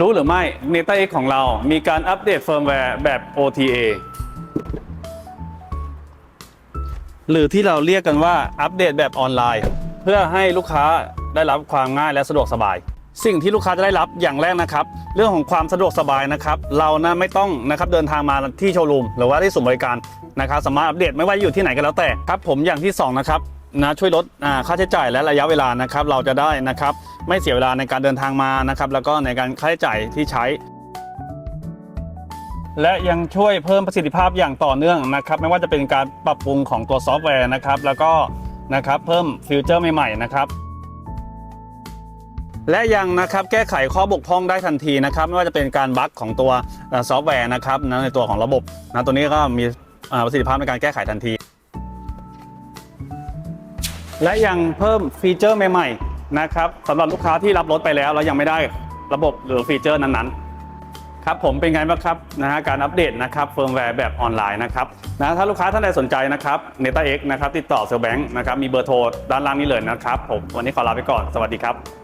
รู้หรือไม่ n e t a X ของเรามีการอัปเดตเฟิร์มแวร์แบบ OTA หรือที่เราเรียกกันว่าอัปเดตแบบออนไลน์ เพื่อให้ลูกค้าได้รับความง่ายและสะดวกสบาย สิ่งที่ลูกค้าจะได้รับอย่างแรกนะครับ เรื่องของความสะดวกสบายนะครับ เรานะไม่ต้องนะครับเดินทางมาที่โชว์รูมหรือว่าที่ศูนย์บริการนะครับสามารถอัปเดตไม่ว่าอยู่ที่ไหนก็แล้วแต่ครับผมอย่างที่สองนะครับ นะช่วยลดค่าใช้จ่ายและระยะเวลานะครับเราจะได้นะครับไม่เสียเวลาในการเดินทางมานะครับแล้วก็ในการค่าใช้จ่ายที่ใช้ และยังช่วยเพิ่มประสิทธิภาพอย่างต่อเนื่องนะครับ ไม่ว่าจะเป็นการปรับปรุงของตัวซอฟต์แวร์นะครับ แล้วก็นะครับเพิ่มฟีเจอร์ใหม่ๆนะครับและยังนะครับแก้ไขข้อบกพร่องได้ทันทีนะครับ ไม่ว่าจะเป็นการบั๊กของตัวซอฟต์แวร์นะครับในตัวของระบบนะตัวนี้ก็มีประสิทธิภาพในการแก้ไขทันที และยังเพิ่มฟีเจอร์ใหม่ๆนะครับสำหรับลูกค้าที่รับรถไปแล้วแล้วยังไม่ได้ระบบหรือฟีเจอร์นั้นๆครับผมเป็นไงบ้างครับนะฮะการอัปเดตนะครับเฟิร์มแวร์แบบออนไลน์นะครับนะถ้าลูกค้าท่านใดสนใจนะครับเนต้าเอ็กนะครับติดต่อเซลแบงค์นะครับมีเบอร์โทรด้านล่างนี้เลยนะครับผมวันนี้ขอลาไปก่อนสวัสดีครับ